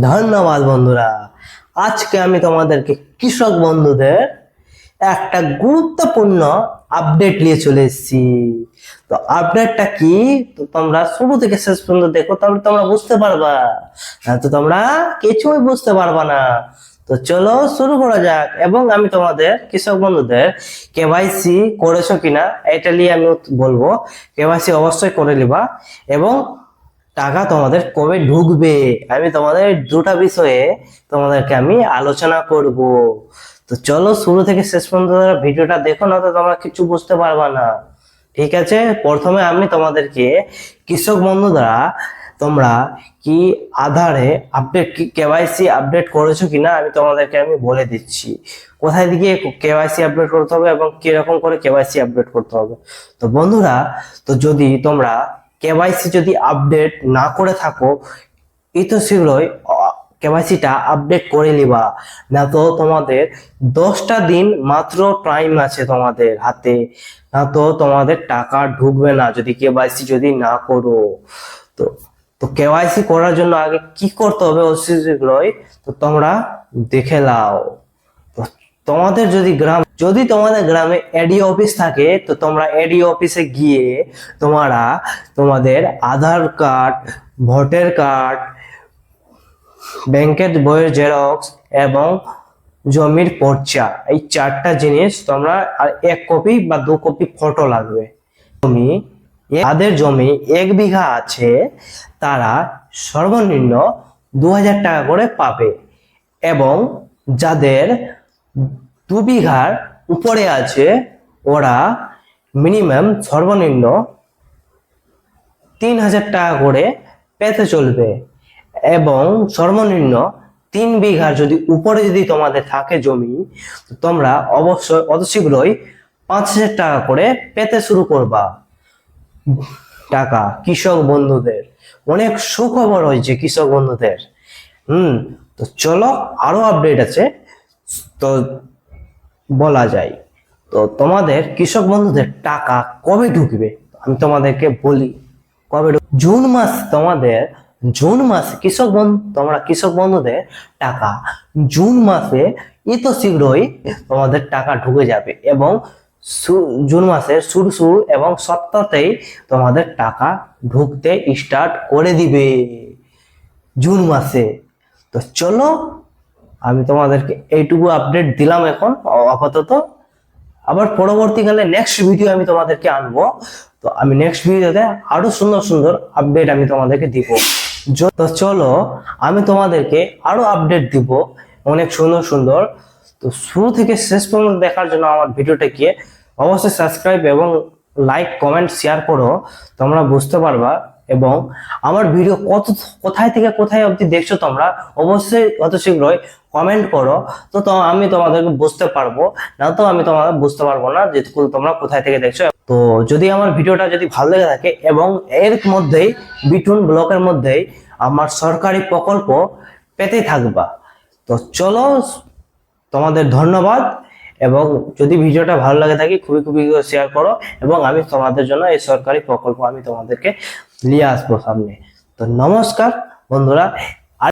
ধন্যবাদ বন্ধুরা। আজকে আমি তোমাদেরকে কৃষক বন্ধুদের একটা গুরুত্বপূর্ণ আপডেট নিয়ে চলে এসেছি। তো আপডেটটা কি? তো তোমরা শুরু থেকে শেষ পর্যন্ত দেখো, তাহলে তোমরা বুঝতে পারবা। না তো তোমরা কিছুই বুঝতে পারবা না। তো চলো শুরু করা যাক, এবং আমি তোমাদের কৃষক বন্ধুদের কেওয়াইসি করেছ কিনা, এটা নিয়ে আমি বলব। কেওয়াইসি অবশ্যই করে নিবা, এবং টাকা তোমাদের কবে ঢুকবে? আমি তোমাদের দুটা বিষয়ে তোমাদেরকে আমি আলোচনা করব। তো চলো শুরু থেকে শেষ পর্যন্ত ভিডিওটা দেখো না, তো তোমরা কিছু বুঝতে পারবা না। ঠিক আছে? প্রথমে আমি তোমাদেরকে কৃষক বন্ধু দ্বারা তোমরা কি আধারে আপডেট কি কেওয়াইসি আপডেট করেছ কিনা আমি তোমাদেরকে আমি বলে দিচ্ছি। কোথায় দিকে কেওয়াইসি আপডেট করতে হবে এবং কীরকম করে কেওয়াইসি আপডেট করতে হবে? তো বন্ধুরা, তো যদি তোমরা কেওয়াইসি যদি আপডেট না করে থাকো, এই তো শীঘ্রই কেওয়াইসিটা আপডেট করে নিবা। না তো তোমাদের দশটা দিন মাত্র টাইম আছে তোমাদের হাতে। না তো তোমাদের টাকা ঢুকবে না যদি কেওয়াইসি যদি না করো। তো তো কেওয়াইসি করার জন্য আগে কি করতে হবে অতি শীঘ্রই, তো তোমরা দেখে নাও। তোমাদের যদি গ্রাম, যদি তোমাদের গ্রামে এডি অফিস থাকে, তো তোমরা এডি অফিসে গিয়ে তোমরা তোমাদের আধার কার্ড ভোটার কার্ড ব্যাংকের বইয়ের জেরক্স এবং জমির পর্চা, এই চারটা জিনিস তোমরা আর এক কপি বা দু কপি ফটো লাগবে। তুমি যাদের জমি এক বিঘা আছে, তারা সর্বনিম্ন দু হাজার টাকা করে পাবে এবং যাদের দু বিঘার উপরে আছে ওরা মিনিমাম সর্বনিম্ন তিন হাজার টাকা করে পেতে চলবে। এবং সর্বনিম্ন তিন বিঘার যদি উপরে যদি তোমাদের থাকে জমি তোমরা অবশ্যই, অত শীঘ্রই পাঁচ হাজার টাকা করে পেতে শুরু করবা। টাকা, কৃষক বন্ধুদের। অনেক সুখবর হয়েছে কৃষক বন্ধুদের। হুম, তো চলো আরও আপডেট আছে। তো বলা যায়। তো তোমাদের কৃষক বন্ধুদের টাকা কবে ঢুকবে? আমি তোমাদেরকে বলি, কবে জুন মাস তোমাদের, জুন মাসে কৃষক বন্ধু তোমরা কৃষক বন্ধুদের টাকা, জুন মাসে এত শীঘ্রই তোমাদের টাকা ঢুকে যাবে এবং জুন মাসের শুরু শুরু এবং সপ্তাহতেই তোমাদের টাকা ঢুকতে স্টার্ট করে দিবে। জুন মাসে। তো চলো আমি তোমাদেরকে এইটুকু আপডেট দিলাম এখন, আপাতত। আবার পরবর্তীকালে নেক্সট ভিডিও আমি তোমাদেরকে আনব। তো আমি নেক্সট ভিডিওতে আরও সুন্দর সুন্দর আপডেট আমি তোমাদেরকে দিব। তো চলো, আমি তোমাদেরকে আরও আপডেট দিব, অনেক সুন্দর সুন্দর। তো শুরু থেকে শেষ পর্যন্ত দেখার জন্য আমার ভিডিওটাকে অবশ্যই সাবস্ক্রাইব এবং লাইক কমেন্ট শেয়ার করো। তোমরা বুঝতে পারবা এবং আমার ভিডিও কত, কোথায় থেকে কোথায় অবধি দেখছ তোমরা, অবশ্যই অত শীঘ্রই কমেন্ট করো। তো তো আমি তোমাদেরকে বুঝতে পারব, না তো আমি তোমাদের বুঝতে পারব না যে তোমরা কোথায় থেকে দেখছ। তো যদি আমার ভিডিওটা যদি ভালো লেগে থাকে এবং এর মধ্যেই বিটুন ব্লকের মধ্যেই আমার সরকারি প্রকল্প পেতে থাকবা, তো চলো তোমাদের ধন্যবাদ এবং যদি ভিডিওটা ভালো লাগে থাকে খুবই খুবই শেয়ার করো এবং আমি তোমাদের জন্য এই সরকারি প্রকল্প আমি তোমাদেরকে নিয়ে আসব সামনে। তো নমস্কার বন্ধুরা